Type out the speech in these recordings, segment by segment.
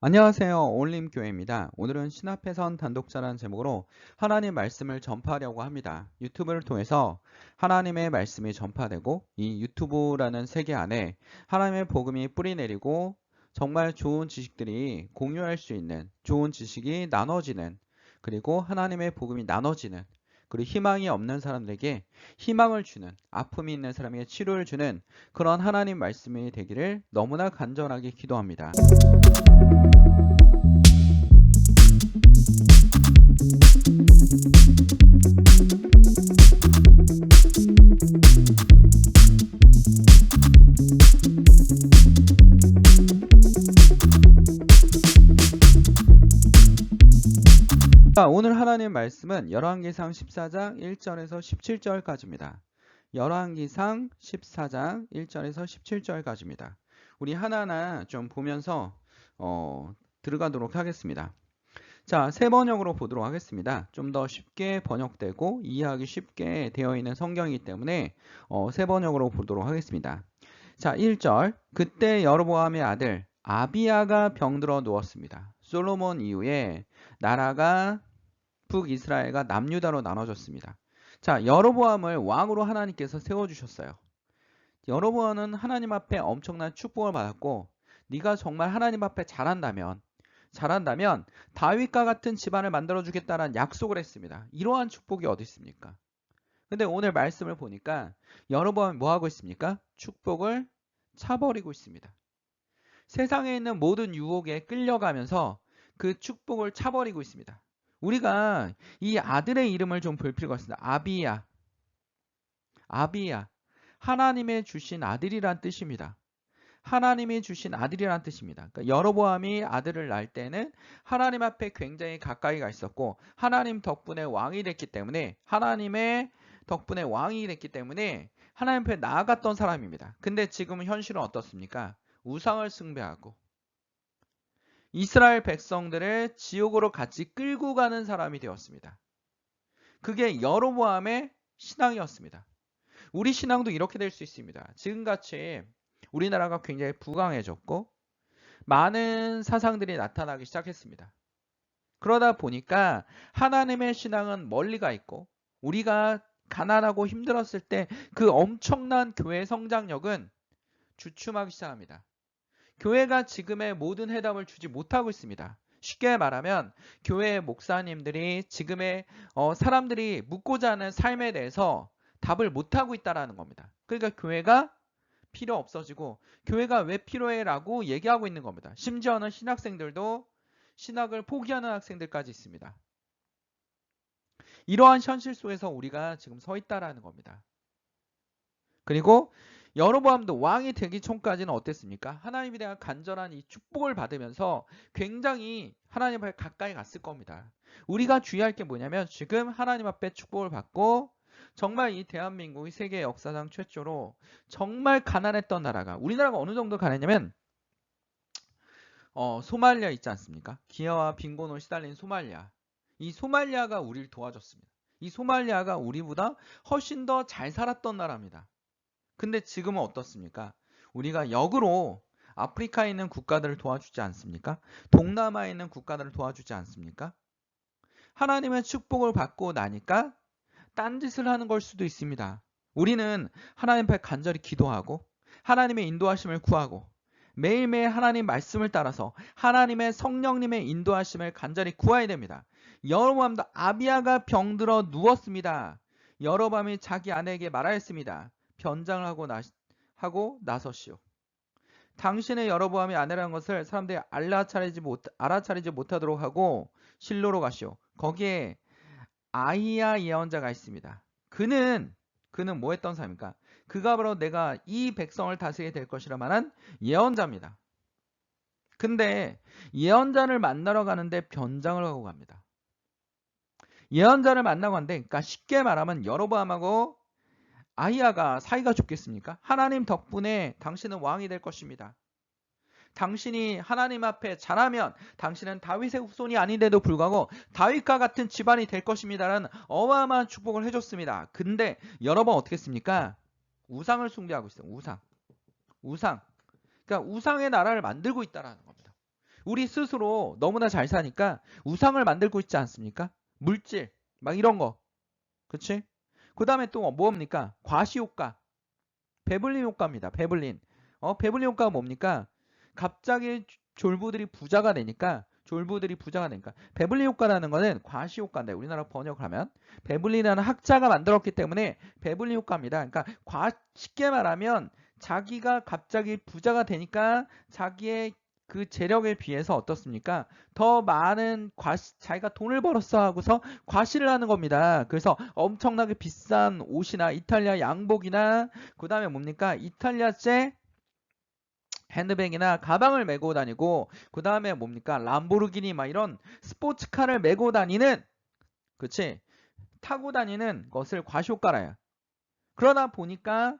안녕하세요. 올림교회입니다. 오늘은 신앞에선 단독자라는 제목으로 하나님 말씀을 전파하려고 합니다. 유튜브를 통해서 하나님의 말씀이 전파되고 이 유튜브라는 세계 안에 하나님의 복음이 뿌리내리고 정말 좋은 지식들이 공유할 수 있는 좋은 지식이 나눠지는 그리고 하나님의 복음이 나눠지는 그리고 희망이 없는 사람들에게 희망을 주는 아픔이 있는 사람에게 치료를 주는 그런 하나님 말씀이 되기를 너무나 간절하게 기도합니다. 자, 오늘 하나님 말씀은 열왕기상 14장 1절에서 17절까지입니다. 열왕기상 14장 1절에서 17절까지입니다. 우리 하나하나 좀 보면서 어, 들어가도록 하겠습니다. 자, 세 번역으로 보도록 하겠습니다. 좀 더 쉽게 번역되고 이해하기 쉽게 되어 있는 성경이기 때문에 어, 세 번역으로 보도록 하겠습니다. 자, 1절. 그때 여로보암의 아들 아비야가 병들어 누웠습니다. 솔로몬 이후에 나라가 북이스라엘과 남유다로 나눠졌습니다. 자, 여로보암을 왕으로 하나님께서 세워주셨어요. 여로보암은 하나님 앞에 엄청난 축복을 받았고 네가 정말 하나님 앞에 잘한다면 잘한다면 다윗과 같은 집안을 만들어 주겠다는 약속을 했습니다. 이러한 축복이 어디 있습니까? 근데 오늘 말씀을 보니까 여로보암이 뭐 하고 있습니까? 축복을 차버리고 있습니다. 세상에 있는 모든 유혹에 끌려가면서 그 축복을 차버리고 있습니다. 우리가 이 아들의 이름을 좀 볼 필요가 있습니다. 아비야. 아비야. 하나님의 주신 아들이란 뜻입니다. 하나님이 주신 아들이란 뜻입니다. 그러니까 여로보암이 아들을 낳을 때는 하나님 앞에 굉장히 가까이 가 있었고 하나님 덕분에 왕이 됐기 때문에 하나님의 덕분에 왕이 됐기 때문에 하나님 앞에 나아갔던 사람입니다. 근데 지금 현실은 어떻습니까? 우상을 숭배하고 이스라엘 백성들을 지옥으로 같이 끌고 가는 사람이 되었습니다. 그게 여로보암의 신앙이었습니다. 우리 신앙도 이렇게 될 수 있습니다. 지금같이 우리나라가 굉장히 부강해졌고 많은 사상들이 나타나기 시작했습니다. 그러다 보니까 하나님의 신앙은 멀리 가 있고 우리가 가난하고 힘들었을 때 그 엄청난 교회 성장력은 주춤하기 시작합니다. 교회가 지금의 모든 해답을 주지 못하고 있습니다. 쉽게 말하면 교회 목사님들이 지금의 어, 사람들이 묻고자 하는 삶에 대해서 답을 못하고 있다는 겁니다. 그러니까 교회가 필요 없어지고 교회가 왜 필요해라고 얘기하고 있는 겁니다. 심지어는 신학생들도 신학을 포기하는 학생들까지 있습니다. 이러한 현실 속에서 우리가 지금 서 있다라는 겁니다. 그리고 여로보암도 왕이 되기 전까지는 어땠습니까? 하나님에 대한 간절한 이 축복을 받으면서 굉장히 하나님 앞에 가까이 갔을 겁니다. 우리가 주의할 게 뭐냐면 지금 하나님 앞에 축복을 받고 정말 이 대한민국이 세계 역사상 최초로 정말 가난했던 나라가 우리나라가 어느 정도 가난했냐면 어, 소말리아 있지 않습니까? 기아와 빈곤으로 시달린 소말리아. 이 소말리아가 우리를 도와줬습니다. 이 소말리아가 우리보다 훨씬 더 잘 살았던 나라입니다. 근데 지금은 어떻습니까? 우리가 역으로 아프리카에 있는 국가들을 도와주지 않습니까? 동남아에 있는 국가들을 도와주지 않습니까? 하나님의 축복을 받고 나니까 딴 짓을 하는 걸 수도 있습니다. 우리는 하나님 앞에 간절히 기도하고 하나님의 인도하심을 구하고 매일매일 하나님 말씀을 따라서 하나님의 성령님의 인도하심을 간절히 구해야 됩니다. 여로밤도 아비아가 병들어 누웠습니다. 여로밤이 자기 아내에게 말하였습니다. 변장을 하고, 나, 하고 나서시오. 당신의 여로보암이 아내라는 것을 사람들이 알아차리지, 못, 알아차리지 못하도록 하고 실로로 가시오. 거기에 아이야 예언자가 있습니다. 그는 그는 뭐 했던 사람입니까? 그가 바로 내가 이 백성을 다스리게 될 것이라 말한 예언자입니다. 근데 예언자를 만나러 가는데 변장을 하고 갑니다. 예언자를 만나고 가는데 그러니까 쉽게 말하면 여로보암하고 아이야가 사이가 좋겠습니까? 하나님 덕분에 당신은 왕이 될 것입니다. 당신이 하나님 앞에 잘하면 당신은 다윗의 후손이 아닌데도 불구하고 다윗과 같은 집안이 될 것입니다라는 어마어마한 축복을 해줬습니다. 근데 여러 번 어떻게 했습니까? 우상을 숭배하고 있어요. 우상. 우상. 그러니까 우상의 나라를 만들고 있다라는 겁니다. 우리 스스로 너무나 잘 사니까 우상을 만들고 있지 않습니까? 물질 막 이런 거. 그치? 그 다음에 또 뭡니까? 과시효과. 배불린 효과입니다. 배불린. 어, 배불린 효과가 뭡니까? 갑자기 졸부들이 부자가 되니까 졸부들이 부자가 되니까 배불린 효과라는 거는 과시 효과인데 우리나라 번역을 하면 배불린이라는 학자가 만들었기 때문에 배불린 효과입니다. 그러니까 과, 쉽게 말하면 자기가 갑자기 부자가 되니까 자기의 그 재력에 비해서 어떻습니까? 더 많은 과시, 자기가 돈을 벌었어 하고서 과시를 하는 겁니다. 그래서 엄청나게 비싼 옷이나 이탈리아 양복이나 그 다음에 뭡니까? 이탈리아제 핸드백이나 가방을 메고 다니고 그 다음에 뭡니까 람보르기니 막 이런 스포츠카를 메고 다니는 그치 타고 다니는 것을 과시효과라요 그러다 보니까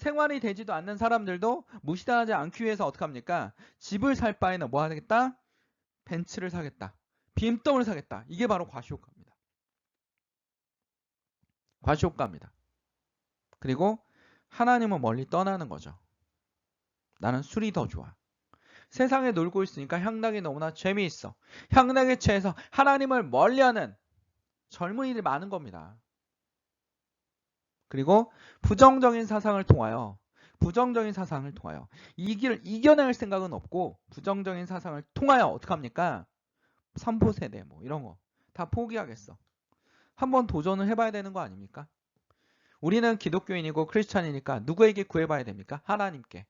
생활이 되지도 않는 사람들도 무시당하지 않기 위해서 어떻게 합니까? 집을 살 바에는 뭐 하겠다? 벤츠를 사겠다. BMW를 사겠다. 이게 바로 과시효과입니다. 과시효과입니다. 그리고 하나님은 멀리 떠나는 거죠. 나는 술이 더 좋아. 세상에 놀고 있으니까 향락이 너무나 재미있어. 향락에 취해서 하나님을 멀리하는 젊은이들이 많은 겁니다. 그리고 부정적인 사상을 통하여 부정적인 사상을 통하여 이 길을 이겨낼 생각은 없고 부정적인 사상을 통하여 어떻게 합니까? 3포 세대 뭐 이런 거 다 포기하겠어. 한번 도전을 해봐야 되는 거 아닙니까? 우리는 기독교인이고 크리스찬이니까 누구에게 구해봐야 됩니까? 하나님께.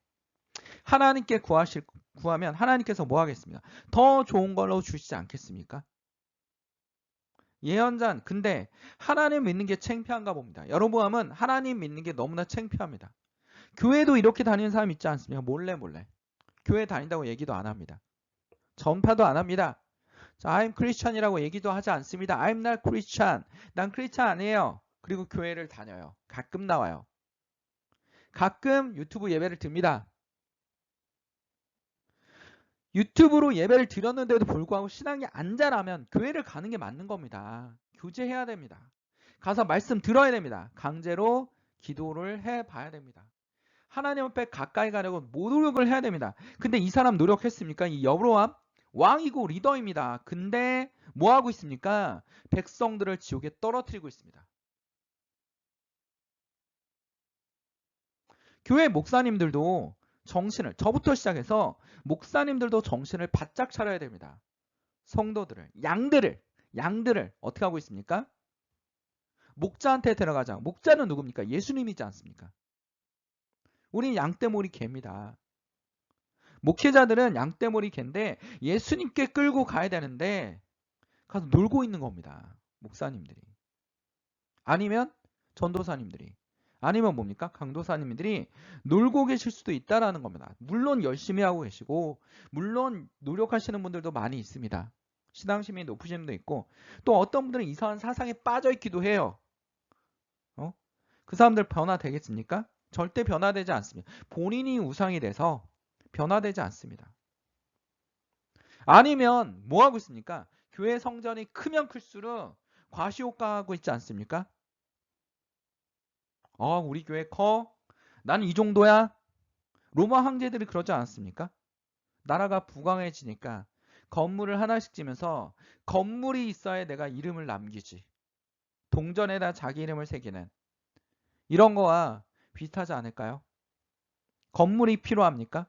하나님께 구하실 구하면 하나님께서 뭐 하겠습니까? 더 좋은 걸로 주시지 않겠습니까? 예언자는 근데 하나님 믿는 게 창피한가 봅니다. 여러분함은 하나님 믿는 게 너무나 창피합니다. 교회도 이렇게 다니는 사람 있지 않습니까? 몰래 몰래. 교회 다닌다고 얘기도 안 합니다. 전파도 안 합니다. 자, I'm Christian이라고 얘기도 하지 않습니다. I'm not Christian. 난 크리스찬 아니에요. 그리고 교회를 다녀요. 가끔 나와요. 가끔 유튜브 예배를 듭니다. 유튜브로 예배를 드렸는데도 불구하고 신앙이 안 자라면 교회를 가는 게 맞는 겁니다. 교제해야 됩니다. 가서 말씀 들어야 됩니다. 강제로 기도를 해 봐야 됩니다. 하나님 앞에 가까이 가려고 노력을 해야 됩니다. 근데 이 사람 노력했습니까? 이 여로암 왕이고 리더입니다. 근데 뭐 하고 있습니까? 백성들을 지옥에 떨어뜨리고 있습니다. 교회 목사님들도 정신을 저부터 시작해서 목사님들도 정신을 바짝 차려야 됩니다. 성도들을 양들을 양들을 어떻게 하고 있습니까? 목자한테 데려가자. 목자는 누굽니까? 예수님이지 않습니까? 우리 양떼머리 개입니다. 목회자들은 양떼머리 개인데 예수님께 끌고 가야 되는데 가서 놀고 있는 겁니다. 목사님들이. 아니면 전도사님들이. 아니면 뭡니까? 강도사님들이 놀고 계실 수도 있다라는 겁니다. 물론 열심히 하고 계시고 물론 노력하시는 분들도 많이 있습니다. 신앙심이 높으신 분도 있고 또 어떤 분들은 이상한 사상에 빠져 있기도 해요. 어? 그 사람들 변화되겠습니까? 절대 변화되지 않습니다. 본인이 우상이 돼서 변화되지 않습니다. 아니면 뭐 하고 있습니까? 교회 성전이 크면 클수록 과시효과하고 있지 않습니까? 어, 우리 교회 커? 난이 정도야? 로마 황제들이 그러지 않았습니까? 나라가 부강해지니까 건물을 하나씩 지면서 건물이 있어야 내가 이름을 남기지. 동전에다 자기 이름을 새기는 이런 거와 비슷하지 않을까요? 건물이 필요합니까?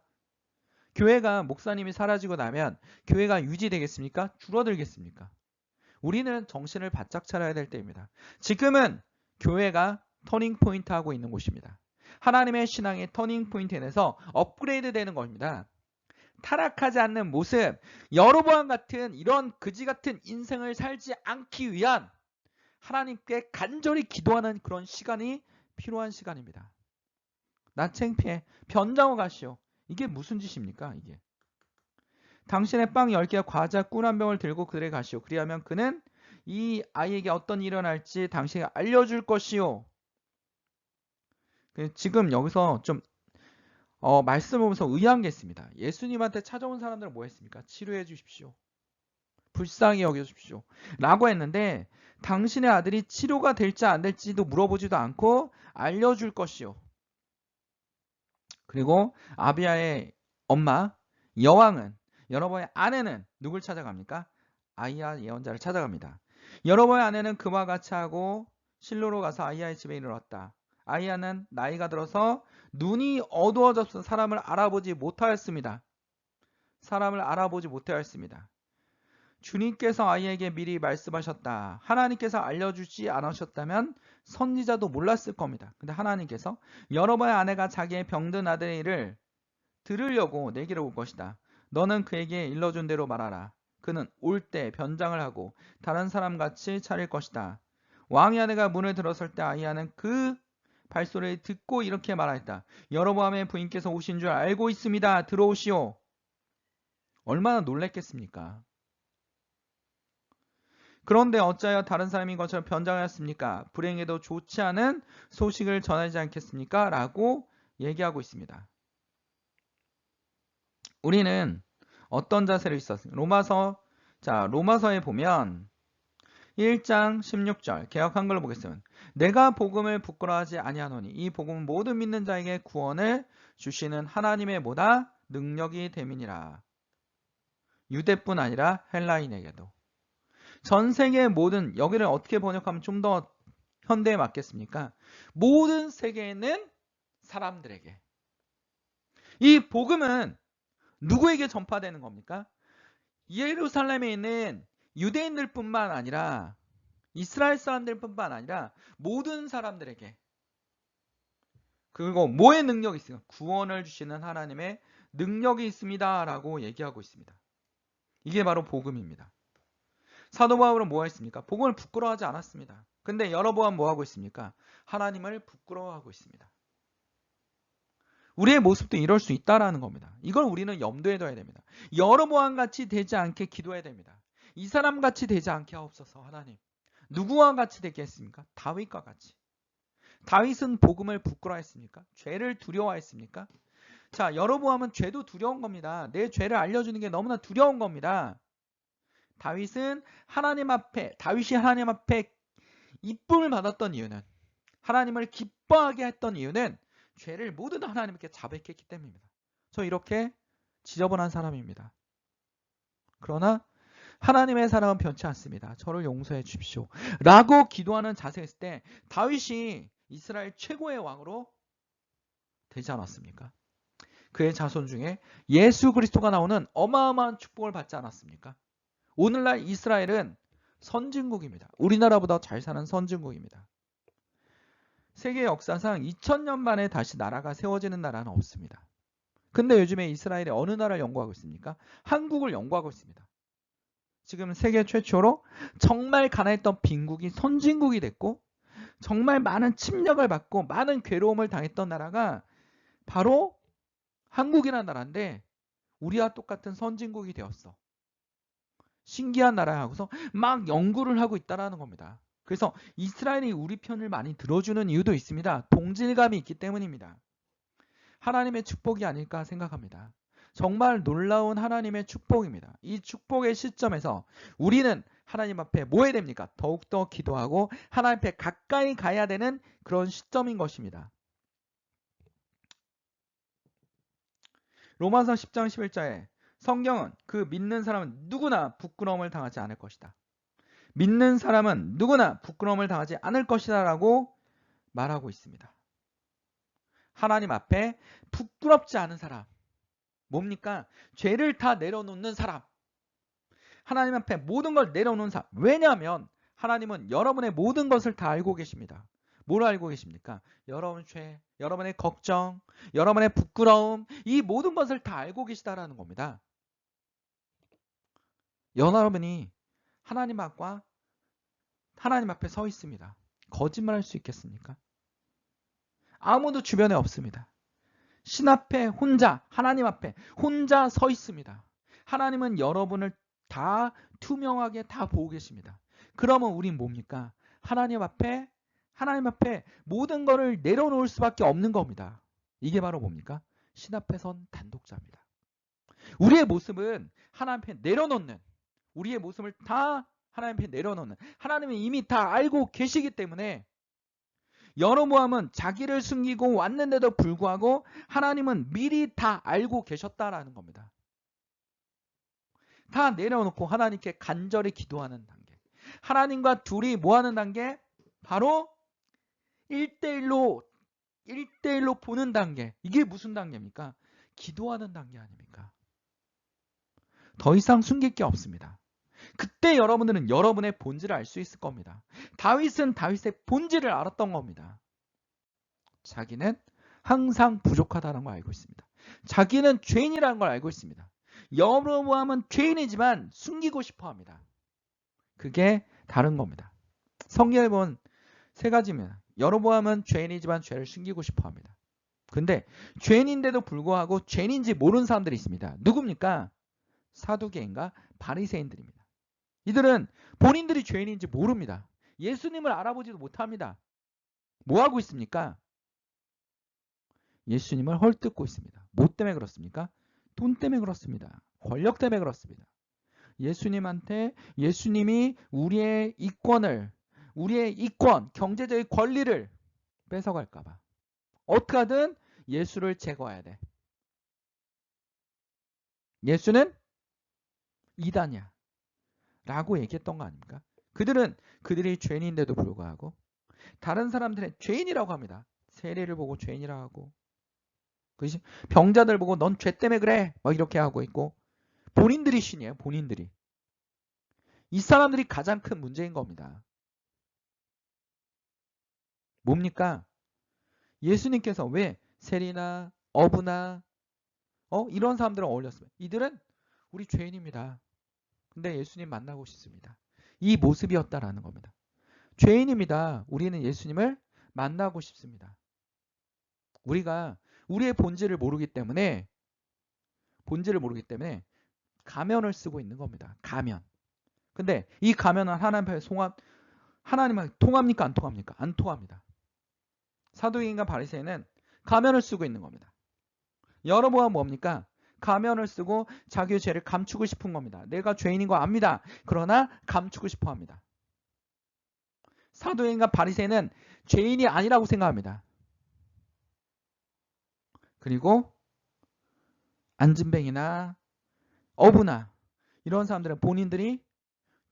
교회가 목사님이 사라지고 나면 교회가 유지되겠습니까? 줄어들겠습니까? 우리는 정신을 바짝 차려야 될 때입니다. 지금은 교회가 터닝 포인트 하고 있는 곳입니다. 하나님의 신앙의 터닝 포인트에서 업그레이드 되는 겁니다. 타락하지 않는 모습, 여러번 같은 이런 그지 같은 인생을 살지 않기 위한 하나님께 간절히 기도하는 그런 시간이 필요한 시간입니다. 난 창피해. 변장어 가시오. 이게 무슨 짓입니까? 이게. 당신의 빵 10개와 과자 꿀 한 병을 들고 그들에 가시오. 그리하면 그는 이 아이에게 어떤 일이 일어날지 당신에게 알려줄 것이오. 그 지금 여기서 좀 어, 말씀 보면서 의아한 게 있습니다. 예수님한테 찾아온 사람들은 뭐 했습니까? 치료해 주십시오. 불쌍히 여겨주십시오. 라고 했는데 당신의 아들이 치료가 될지 안 될지도 물어보지도 않고 알려줄 것이요. 그리고 아비아의 엄마 여왕은 여러분의 아내는 누굴 찾아갑니까? 아이야 예언자를 찾아갑니다. 여러분의 아내는 그와 같이 하고 실로로 가서 아이야의 집에 이르렀다. 아이야는 나이가 들어서 눈이 어두워져서 사람을 알아보지 못하였습니다. 사람을 알아보지 못하였습니다. 주님께서 아이에게 미리 말씀하셨다. 하나님께서 알려주지 않으셨다면 선지자도 몰랐을 겁니다. 근데 하나님께서 여러분의 아내가 자기의 병든 아들의 일을 들으려고 내게로 올 것이다. 너는 그에게 일러준 대로 말하라. 그는 올 때 변장을 하고 다른 사람 같이 차릴 것이다. 왕의 아내가 문을 들었을 때 아이야는 그 발소리를 듣고 이렇게 말하였다. 여러보암의 부인께서 오신 줄 알고 있습니다. 들어오시오. 얼마나 놀랬겠습니까? 그런데 어찌하여 다른 사람인 것처럼 변장하였습니까? 불행에도 좋지 않은 소식을 전하지 않겠습니까? 라고 얘기하고 있습니다. 우리는 어떤 자세로 있었습니까? 로마서 자 로마서에 보면 1장 16절 개혁 한글로 보겠습니다. 내가 복음을 부끄러워하지 아니하노니 이 복음은 모든 믿는 자에게 구원을 주시는 하나님의 보다 능력이 됨이니라. 유대뿐 아니라 헬라인에게도 전 세계 모든 여기를 어떻게 번역하면 좀 더 현대에 맞겠습니까? 모든 세계에는 사람들에게 이 복음은 누구에게 전파되는 겁니까? 예루살렘에 있는 유대인들뿐만 아니라 이스라엘 사람들뿐만 아니라 모든 사람들에게 그리고 뭐의 능력이 있어요? 구원을 주시는 하나님의 능력이 있습니다 라고 얘기하고 있습니다. 이게 바로 복음입니다. 사도 바울은 뭐 했습니까? 복음을 부끄러워하지 않았습니다. 근데 여러번 뭐 하고 있습니까? 하나님을 부끄러워하고 있습니다. 우리의 모습도 이럴 수 있다라는 겁니다. 이걸 우리는 염두에 둬야 됩니다. 여러모함 같이 되지 않게 기도해야 됩니다. 이 사람 같이 되지 않게 하옵소서 하나님. 누구와 같이 되겠습니까? 다윗과 같이. 다윗은 복음을 부끄러워했습니까? 죄를 두려워했습니까? 자, 여러모함은 죄도 두려운 겁니다. 내 죄를 알려주는 게 너무나 두려운 겁니다. 다윗은 하나님 앞에 다윗이 하나님 앞에 이쁨을 받았던 이유는 하나님을 기뻐하게 했던 이유는 죄를 다 하나님께 자백했기 때문입니다. 저 이렇게 지저분한 사람입니다. 그러나 하나님의 사랑은 변치 않습니다. 저를 용서해 주십시오. 라고 기도하는 자세가 있을 때 다윗이 이스라엘 최고의 왕으로 되지 않았습니까? 그의 자손 중에 예수 그리스도가 나오는 어마어마한 축복을 받지 않았습니까? 오늘날 이스라엘은 선진국입니다. 우리나라보다 잘 사는 선진국입니다. 세계 역사상 2000년 만에 다시 나라가 세워지는 나라는 없습니다. 근데 요즘에 이스라엘이 어느 나라를 연구하고 있습니까? 한국을 연구하고 있습니다. 지금 세계 최초로 정말 가난했던 빈국이 선진국이 됐고 정말 많은 침략을 받고 많은 괴로움을 당했던 나라가 바로 한국이라는 나라인데 우리와 똑같은 선진국이 되었어. 신기한 나라하고서 막 연구를 하고 있다라는 겁니다. 그래서 이스라엘이 우리 편을 많이 들어주는 이유도 있습니다. 동질감이 있기 때문입니다. 하나님의 축복이 아닐까 생각합니다. 정말 놀라운 하나님의 축복입니다. 이 축복의 시점에서 우리는 하나님 앞에 뭐 해야 됩니까? 더욱더 기도하고 하나님 앞에 가까이 가야 되는 그런 시점인 것입니다. 로마서 10장 11절에 성경은 그 믿는 사람은 누구나 부끄러움을 당하지 않을 것이다. 믿는 사람은 누구나 부끄러움을 당하지 않을 것이다 라고 말하고 있습니다. 하나님 앞에 부끄럽지 않은 사람. 뭡니까? 죄를 다 내려놓는 사람. 하나님 앞에 모든 걸 내려놓는 사람. 왜냐하면 하나님은 여러분의 모든 것을 다 알고 계십니다. 뭘 알고 계십니까? 여러분 죄, 여러분의 걱정, 여러분의 부끄러움, 이 모든 것을 다 알고 계시다라는 겁니다. 여러분이 하나님 앞과 하나님 앞에 서 있습니다. 거짓말할 수 있겠습니까? 아무도 주변에 없습니다. 신 앞에 혼자 하나님 앞에 혼자 서 있습니다. 하나님은 여러분을 다 투명하게 다 보고 계십니다. 그러면 우린 뭡니까? 하나님 앞에 하나님 앞에 모든 것을 내려놓을 수밖에 없는 겁니다. 이게 바로 뭡니까? 신 앞에 선 단독자입니다. 우리의 모습은 하나님 앞에 내려놓는 우리의 모습을 다 하나님 앞에 내려놓는 하나님이 이미 다 알고 계시기 때문에 여로모함은 자기를 숨기고 왔는데도 불구하고 하나님은 미리 다 알고 계셨다라는 겁니다. 다 내려놓고 하나님께 간절히 기도하는 단계. 하나님과 둘이 뭐 하는 단계? 바로 1대1로 1대1로 보는 단계. 이게 무슨 단계입니까? 기도하는 단계 아닙니까? 더 이상 숨길 게 없습니다. 그때 여러분들은 여러분의 본질을 알 수 있을 겁니다. 다윗은 다윗의 본질을 알았던 겁니다. 자기는 항상 부족하다는 걸 알고 있습니다. 자기는 죄인이라는 걸 알고 있습니다. 여로보암은 죄인이지만 숨기고 싶어 합니다. 그게 다른 겁니다. 성경에 보면 세 가지입니다. 여로보암은 죄인이지만 죄를 숨기고 싶어 합니다. 근데 죄인인데도 불구하고 죄인인지 모르는 사람들이 있습니다. 누굽니까? 사두개인가 바리새인들입니다. 이들은 본인들이 죄인인지 모릅니다. 예수님을 알아보지도 못합니다. 뭐 하고 있습니까? 예수님을 헐뜯고 있습니다. 뭐 때문에 그렇습니까? 돈 때문에 그렇습니다. 권력 때문에 그렇습니다. 예수님한테 예수님이 우리의 이권을 우리의 이권, 경제적인 권리를 뺏어갈까봐 어떻게 하든 예수를 제거해야 돼. 예수는 이단이야. 라고 얘기했던 거 아닙니까? 그들은 그들이 죄인인데도 불구하고 다른 사람들은 죄인이라고 합니다. 세례를 보고 죄인이라고 하고 그지 병자들 보고 넌 죄 때문에 그래 막 이렇게 하고 있고 본인들이 신이에요. 본인들이 이 사람들이 가장 큰 문제인 겁니다. 뭡니까? 예수님께서 왜 세리나 어부나 어 이런 사람들을 어울렸어요. 이들은 우리 죄인입니다. 근데 예수님 만나고 싶습니다. 이 모습이었다라는 겁니다. 죄인입니다. 우리는 예수님을 만나고 싶습니다. 우리가 우리의 본질을 모르기 때문에 본질을 모르기 때문에 가면을 쓰고 있는 겁니다. 가면. 근데 이 가면은 하나님 앞에 송합 하나님은 통합니까 안 통합니까? 안 통합니다. 사도인과 바리새인은 가면을 쓰고 있는 겁니다. 여러분은 뭡니까? 가면을 쓰고 자기의 죄를 감추고 싶은 겁니다. 내가 죄인인 거 압니다. 그러나 감추고 싶어 합니다. 사도인과 바리새인은 죄인이 아니라고 생각합니다. 그리고 안진뱅이나 어부나 이런 사람들은 본인들이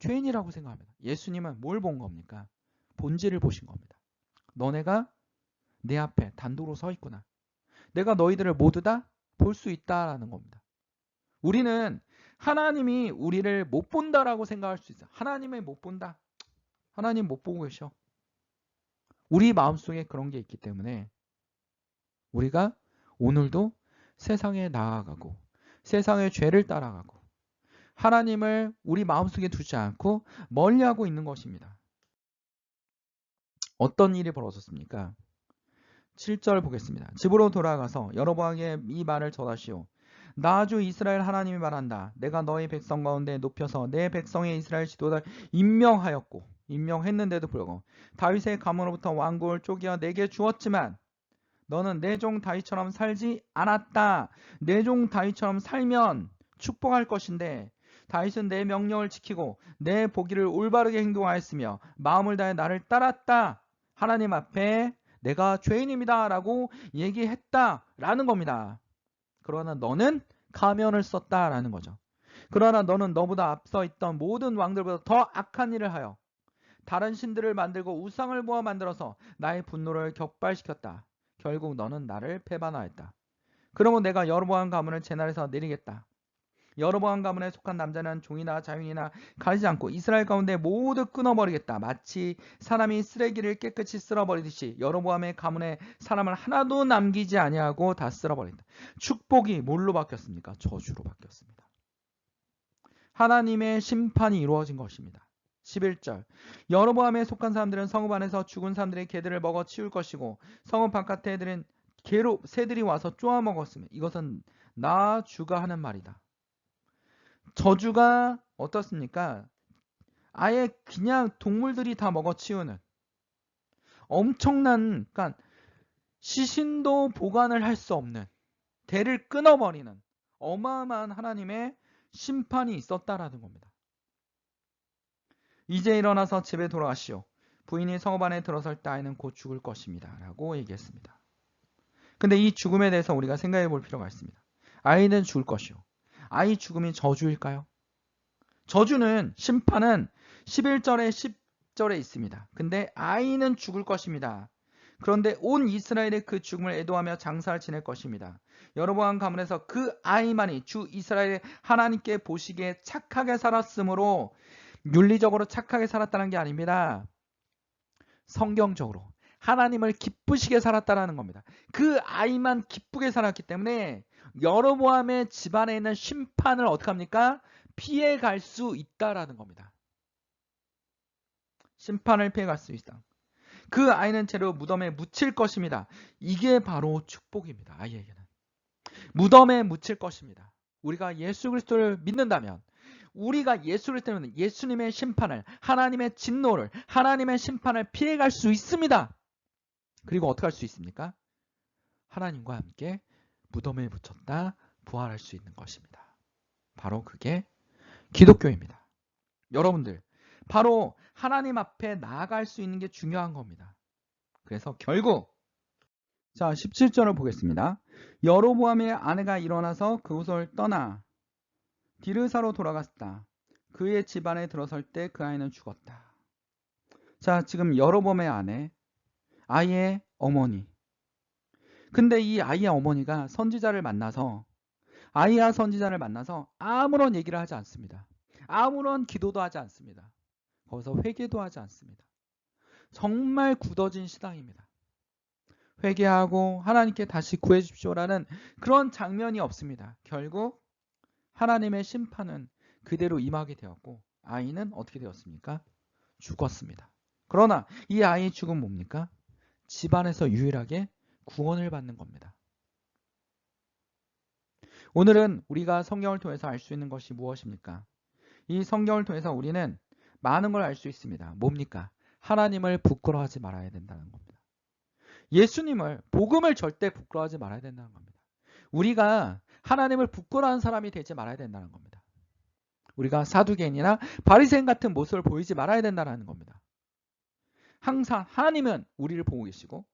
죄인이라고 생각합니다. 예수님은 뭘 본 겁니까? 본질을 보신 겁니다. 너네가 내 앞에 단독으로 서 있구나. 내가 너희들을 모두 다 볼 수 있다라는 겁니다. 우리는 하나님이 우리를 못 본다라고 생각할 수 있어요. 하나님을 못 본다. 하나님 못 보고 계셔. 우리 마음속에 그런 게 있기 때문에 우리가 오늘도 세상에 나아가고 세상의 죄를 따라가고 하나님을 우리 마음속에 두지 않고 멀리하고 있는 것입니다. 어떤 일이 벌어졌습니까? 7절 보겠습니다. 집으로 돌아가서 여러분에게 이 말을 전하시오. 나 주 이스라엘 하나님이 말한다. 내가 너희 백성 가운데 높여서 내 백성의 이스라엘 지도자를 임명하였고 임명했는데도 불구하고 다윗의 가문으로부터 왕국을 쪼개어 내게 주었지만 너는 내 종 다윗처럼 살지 않았다. 내 종 다윗처럼 살면 축복할 것인데 다윗은 내 명령을 지키고 내 보기를 올바르게 행동하였으며 마음을 다해 나를 따랐다. 하나님 앞에 내가 죄인입니다. 라고 얘기했다. 라는 겁니다. 그러나 너는 가면을 썼다. 라는 거죠. 그러나 너는 너보다 앞서 있던 모든 왕들보다 더 악한 일을 하여 다른 신들을 만들고 우상을 모아 만들어서 나의 분노를 격발시켰다. 결국 너는 나를 배반하였다. 그러면 내가 여러보암 가문을 제날에서 내리겠다. 여러보암 가문에 속한 남자는 종이나 자윤이나 가리지 않고 이스라엘 가운데 모두 끊어버리겠다. 마치 사람이 쓰레기를 깨끗이 쓸어버리듯이 여러보암의 가문에 사람을 하나도 남기지 아니하고 다 쓸어버린다. 축복이 뭘로 바뀌었습니까? 저주로 바뀌었습니다. 하나님의 심판이 이루어진 것입니다. 11절 여로보암에 속한 사람들은 성읍 안에서 죽은 사람들의 개들을 먹어 치울 것이고 성읍 바깥에 애들은 개로 새들이 와서 쪼아 먹었으며 이것은 나 주가 하는 말이다. 저주가 어떻습니까? 아예 그냥 동물들이 다 먹어 치우는 엄청난 그러니까 시신도 보관을 할 수 없는 대를 끊어버리는 어마어마한 하나님의 심판이 있었다라는 겁니다. 이제 일어나서 집에 돌아가시오. 부인이 성읍 안에 들어설 때 아이는 곧 죽을 것입니다. 라고 얘기했습니다. 근데 이 죽음에 대해서 우리가 생각해 볼 필요가 있습니다. 아이는 죽을 것이오. 아이 죽음이 저주일까요? 저주는 심판은 11절에 10절에 있습니다. 근데 아이는 죽을 것입니다. 그런데 온 이스라엘의 그 죽음을 애도하며 장사를 지낼 것입니다. 여로보암 가문에서 그 아이만이 주 이스라엘의 하나님께 보시기에 착하게 살았으므로 윤리적으로 착하게 살았다는 게 아닙니다. 성경적으로 하나님을 기쁘시게 살았다라는 겁니다. 그 아이만 기쁘게 살았기 때문에 여로보암의 집안에 있는 심판을 어떻게 합니까? 피해 갈 수 있다라는 겁니다. 심판을 피해 갈 수 있다. 그 아이는 채로 무덤에 묻힐 것입니다. 이게 바로 축복입니다. 아이에게는. 무덤에 묻힐 것입니다. 우리가 예수 그리스도를 믿는다면 우리가 예수를 때문에 예수님의 심판을 하나님의 진노를 하나님의 심판을 피해갈 수 있습니다. 그리고 어떻게 할 수 있습니까? 하나님과 함께 무덤에 묻혔다 부활할 수 있는 것입니다. 바로 그게 기독교입니다. 여러분들 바로 하나님 앞에 나아갈 수 있는 게 중요한 겁니다. 그래서 결국 자 17절을 보겠습니다. 여로보암의 아내가 일어나서 그곳을 떠나 디르사로 돌아갔다. 그의 집안에 들어설 때 그 아이는 죽었다. 자 지금 여로보암의 아내 아이의 어머니 근데 이 아이의 어머니가 선지자를 만나서 아이와 선지자를 만나서 아무런 얘기를 하지 않습니다. 아무런 기도도 하지 않습니다. 거기서 회개도 하지 않습니다. 정말 굳어진 신앙입니다. 회개하고 하나님께 다시 구해 주십시오라는 그런 장면이 없습니다. 결국 하나님의 심판은 그대로 임하게 되었고 아이는 어떻게 되었습니까? 죽었습니다. 그러나 이 아이의 죽음 뭡니까? 집안에서 유일하게 구원을 받는 겁니다. 오늘은 우리가 성경을 통해서 알 수 있는 것이 무엇입니까? 이 성경을 통해서 우리는 많은 걸 알 수 있습니다. 뭡니까? 하나님을 부끄러워하지 말아야 된다는 겁니다. 예수님을 복음을 절대 부끄러워하지 말아야 된다는 겁니다. 우리가 하나님을 부끄러워하는 사람이 되지 말아야 된다는 겁니다. 우리가 사두개인이나 바리새인 같은 모습을 보이지 말아야 된다는 겁니다. 항상 하나님은 우리를 보고 계시고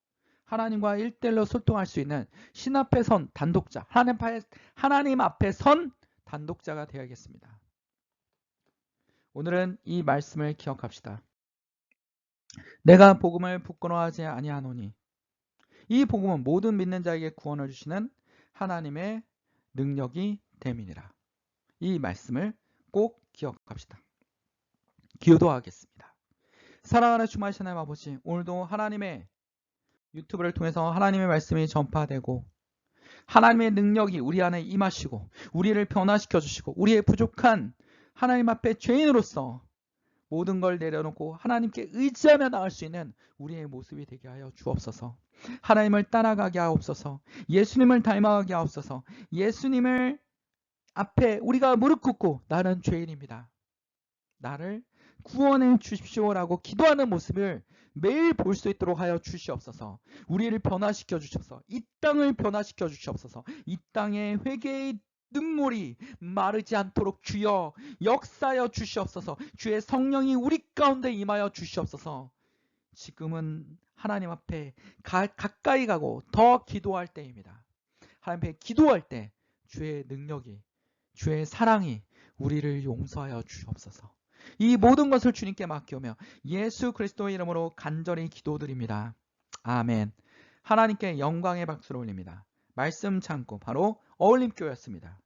하나님과 일대일로 소통할 수 있는 신 앞에 선 단독자, 하나님 앞에, 하나님 앞에 선 단독자가 되어야겠습니다. 오늘은 이 말씀을 기억합시다. 내가 복음을 부끄러워하지 아니하노니 이 복음은 모든 믿는 자에게 구원을 주시는 하나님의 능력이 됨이니라. 이 말씀을 꼭 기억합시다. 기도하겠습니다. 사랑하는 주마신 하나님 아버지 오늘도 하나님의 유튜브를 통해서 하나님의 말씀이 전파되고 하나님의 능력이 우리 안에 임하시고 우리를 변화시켜 주시고 우리의 부족한 하나님 앞에 죄인으로서 모든 걸 내려놓고 하나님께 의지하며 나갈 수 있는 우리의 모습이 되게 하여 주옵소서. 하나님을 따라가게 하옵소서. 예수님을 닮아가게 하옵소서. 예수님을 앞에 우리가 무릎 꿇고 나는 죄인입니다. 나를 구원해 주십시오라고 기도하는 모습을 매일 볼 수 있도록 하여 주시옵소서. 우리를 변화시켜 주셔서 이 땅을 변화시켜 주시옵소서. 이 땅에 회개의 눈물이 마르지 않도록 주여 역사여 주시옵소서. 주의 성령이 우리 가운데 임하여 주시옵소서. 지금은 하나님 앞에 가, 가까이 가고 더 기도할 때입니다. 하나님 앞에 기도할 때 주의 능력이 주의 사랑이 우리를 용서하여 주옵소서. 이 모든 것을 주님께 맡겨오며 예수 그리스도의 이름으로 간절히 기도드립니다. 아멘. 하나님께 영광의 박수를 올립니다. 말씀 참고 바로 어울림교였습니다.